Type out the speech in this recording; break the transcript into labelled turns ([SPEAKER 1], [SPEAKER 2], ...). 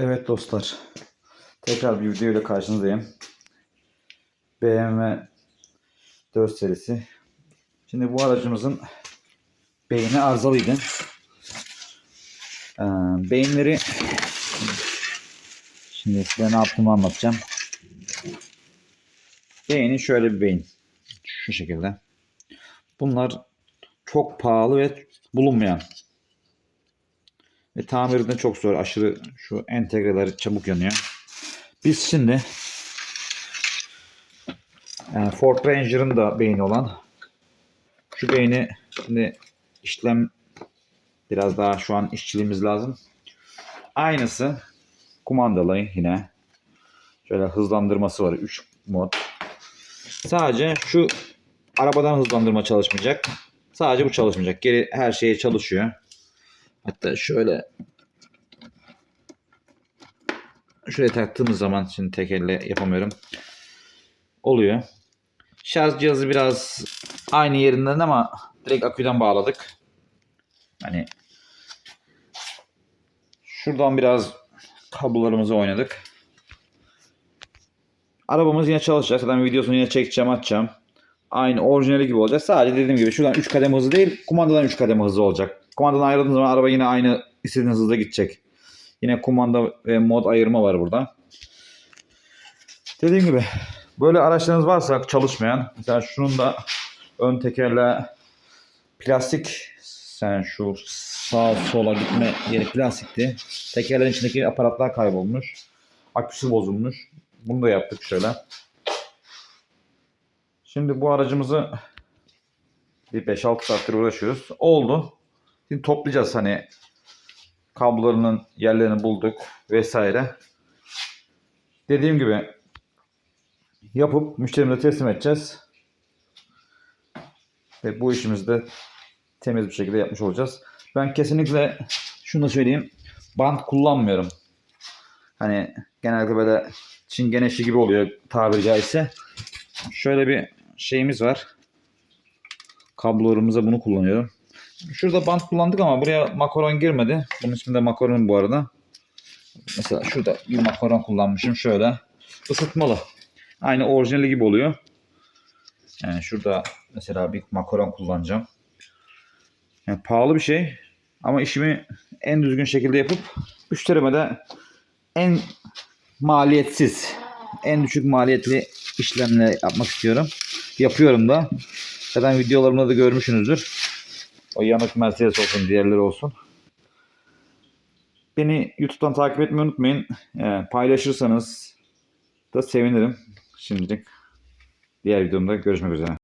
[SPEAKER 1] Evet dostlar. Tekrar bir video ile karşınızdayım. BMW 4 serisi. Şimdi bu aracımızın beyni arızalıydı. Ee, beyinleri şimdi size ne yaptığımı anlatacağım. Beyni şöyle bir beyin. Şu şekilde. Bunlar çok pahalı ve bulunmayan ve tamirinde çok zor. Aşırı şu entegreler çabuk yanıyor. Biz şimdi yani Ford Ranger'ın da beyni olan şu beyni şimdi işlem biraz daha şu an işçiliğimiz lazım. Aynısı kumandalı yine. Şöyle hızlandırması var. 3 mod. Sadece şu arabadan hızlandırma çalışmayacak. Sadece bu çalışmayacak. Geri her şey çalışıyor. Hatta şöyle şuraya taktığımız zaman şimdi tek elle yapamıyorum. Oluyor. Şarj cihazı biraz aynı yerinden ama direkt aküden bağladık. Hani şuradan biraz kablolarımızı oynadık. Arabamız yine çalışacak. Zaten videosunu yine çekeceğim, atacağım. Aynı orijinali gibi olacak. Sadece dediğim gibi şuradan 3 kademe hızı değil, kumandadan 3 kademe hızı olacak. Kumandadan ayrıldığınız zaman araba yine aynı istediğiniz hızda gidecek. Yine kumanda ve mod ayırma var burada. Dediğim gibi böyle araçlarınız varsa çalışmayan mesela şunun da ön tekerle plastik sen şu sağ sola gitme yeri plastikti. Tekerlerin içindeki aparatlar kaybolmuş. Aküsü bozulmuş. Bunu da yaptık şöyle. Şimdi bu aracımızı bir 5-6 saattir uğraşıyoruz. Oldu. Şimdi toplayacağız hani kablolarının yerlerini bulduk vesaire. Dediğim gibi yapıp müşterimize teslim edeceğiz. Ve bu işimizi de temiz bir şekilde yapmış olacağız. Ben kesinlikle şunu da söyleyeyim. Bant kullanmıyorum. Hani genelde böyle çingeneşi gibi oluyor tabiri caizse. Şöyle bir şeyimiz var. Kablolarımıza bunu kullanıyorum. Şurada bant kullandık ama buraya makaron girmedi. Bunun ismi de makaron bu arada. Mesela şurada bir makaron kullanmışım şöyle. Isıtmalı. Aynı orijinali gibi oluyor. Yani şurada mesela bir makaron kullanacağım. Yani pahalı bir şey ama işimi en düzgün şekilde yapıp müşterime de en maliyetsiz, en düşük maliyetli işlemle yapmak istiyorum. Yapıyorum da. Zaten videolarımda da görmüşsünüzdür. O yanık Mercedes olsun, diğerleri olsun. Beni YouTube'dan takip etmeyi unutmayın. Ee, paylaşırsanız da sevinirim. Şimdilik diğer videomda görüşmek üzere.